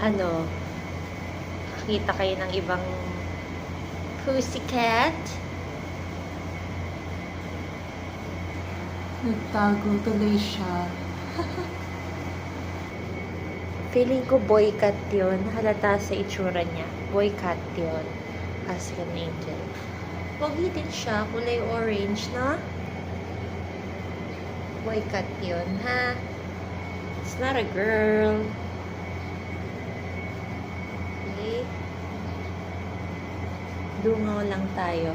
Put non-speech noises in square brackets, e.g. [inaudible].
ano, kita kayo ng ibang pussycat. Nagtago tuloy siya. [laughs] Feeling ko boy cat yun. Halata sa itsura niya. Boy cat yun. As an angel. Pogi din siya. Kulay orange, no? Boy cat yun, ha? It's not a girl. Dungaw lang tayo.